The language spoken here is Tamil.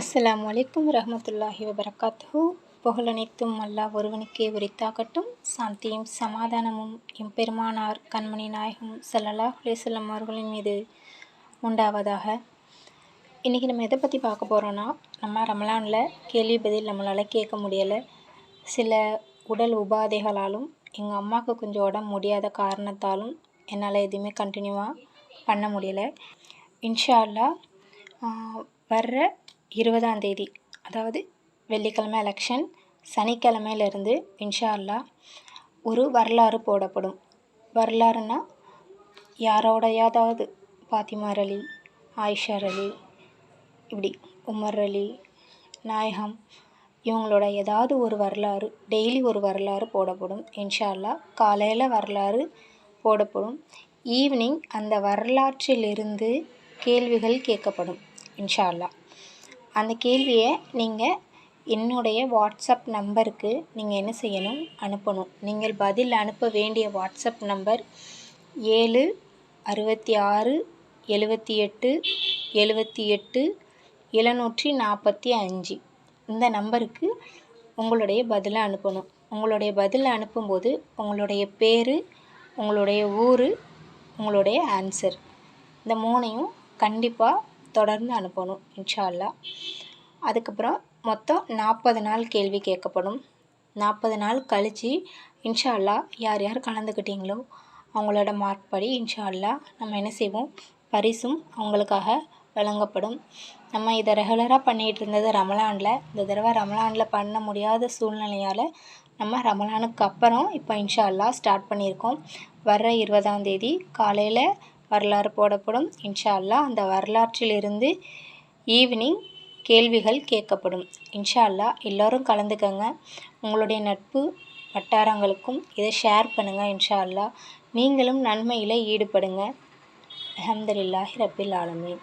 அஸ்லாம் அலைக்கும் ரஹமத்துல்லாஹி வபரகாத்துஹு. புகழனைத்தும் அல்லாஹ் ஒருவனுக்கே உரித்தாகட்டும். சாந்தியும் சமாதானமும் எம்பெருமானார் கண்மணி நாயகம் சல்லல்லாஹ் அலேசல்லம் அவர்களின் மீது உண்டாவதாக. இன்றைக்கி நம்ம எதை பற்றி பார்க்க போகிறோன்னா நம்ம ரமலானில் கேள்வி பதில் நம்மளால் கேட்க முடியலை. சில உடல் உபாதைகளாலும் எங்கள் அம்மாவுக்கு கொஞ்சம் உடம்பு முடியாத காரணத்தாலும் என்னால் எதுவுமே கண்டினியூவாக பண்ண முடியலை. இன்ஷா அல்லாஹ் வர்ற இருபதாம் தேதி. அதாவது வெள்ளிக்கிழமை எலெக்ஷன் சனிக்கிழமையிலேருந்து இன்ஷா அல்லாஹ் ஒரு வரலாறு போடப்படும். வரலாறுனா யாரோடையாதாவது பாத்திமார் அலி ஆயிஷார் அலி இப்படி உமர் அலி நாயகம் இவங்களோட ஏதாவது ஒரு வரலாறு டெய்லி ஒரு வரலாறு போடப்படும். இன்ஷா அல்லாஹ் காலையில் வரலாறு போடப்படும். ஈவினிங் அந்த வரலாற்றிலிருந்து கேள்விகள் கேட்கப்படும். இன்ஷா அந்த கேள்வியை நீங்கள் என்னுடைய வாட்ஸ்அப் நம்பருக்கு நீங்கள் என்ன செய்யணும்? அனுப்பணும். நீங்கள் பதில் அனுப்ப வேண்டிய வாட்ஸ்அப் நம்பர் ஏழு அறுபத்தி ஆறு எழுபத்தி எட்டு எழுபத்தி எட்டு எழுநூற்றி நாற்பத்தி அஞ்சு. இந்த நம்பருக்கு உங்களுடைய பதிலை அனுப்பணும். உங்களுடைய பதிலை அனுப்பும்போது உங்களுடைய பேர் உங்களுடைய ஊர் உங்களுடைய ஆன்சர் இந்த மூணையும் கண்டிப்பாக தொடர்ந்து அனுப்பணும் இன்ஷா அல்லாஹ் அதுக்கப்புறம் மொத்தம் நாற்பது நாள் கேள்வி கேட்கப்படும். நாற்பது நாள் கழித்து இன்ஷா அல்லாஹ் யார் யார் கலந்துக்கிட்டீங்களோ அவங்களோட மார்க் படி இன்ஷா அல்லாஹ் நம்ம என்ன செய்வோம்? பரிசும் அவங்களுக்காக வழங்கப்படும். நம்ம இதை ரெகுலராக பண்ணிகிட்டு இருந்தது ரமலானில். இந்த தடவை ரமலானில் பண்ண முடியாத சூழ்நிலையால் நம்ம ரமலானுக்கு அப்புறம் இப்போ இன்ஷா அல்லாஹ் ஸ்டார்ட் பண்ணியிருக்கோம். வர்ற இருபதாம் தேதி காலையில் வரலாறு போடப்படும். இன்ஷா அல்லாஹ் அந்த வரலாற்றிலிருந்து ஈவினிங் கேள்விகள் கேட்கப்படும். இன்ஷா அல்லாஹ் எல்லோரும் கலந்துக்கங்க. உங்களுடைய நட்பு வட்டாரங்களுக்கும் இதை ஷேர் பண்ணுங்கள் இன்ஷா அல்லாஹ் நீங்களும் நன்மையில் ஈடுபடுங்க. அஹமதுல்லாஹி ரபில் ஆலமீன்.